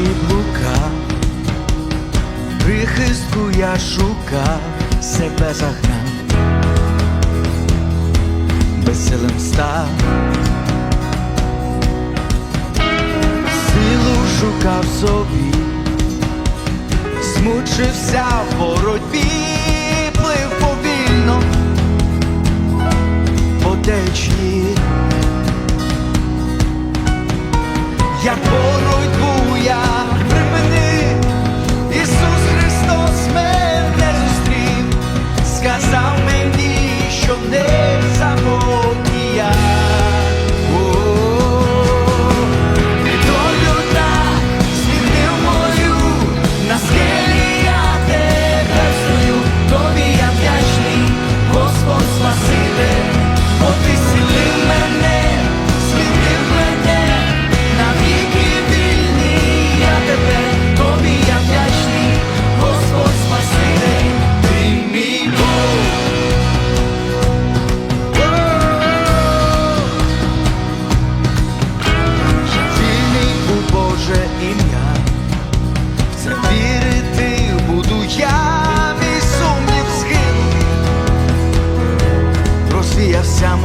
блукав, прихистку я шукав, себе загнав, веселим став, силу шукав собі, змучився в боротьбі, плив повільно, по течії. як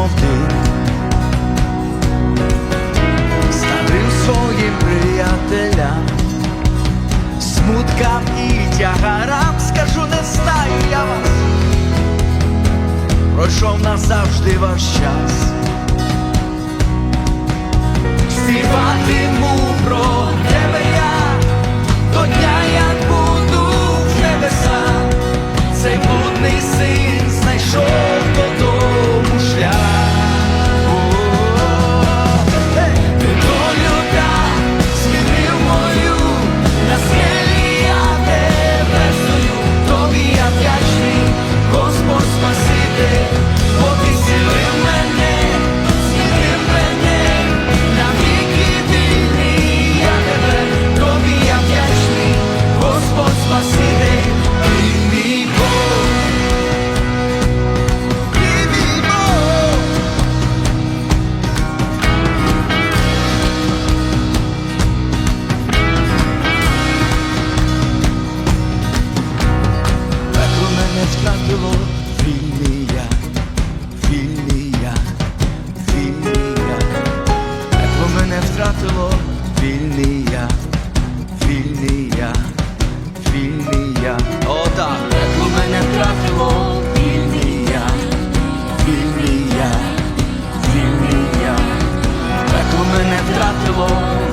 один Ставив своїм приятелям, смуткам і тягарам, скажу, не знаю я вас, пройшов назавжди ваш час. я, він і пекло мене втратило.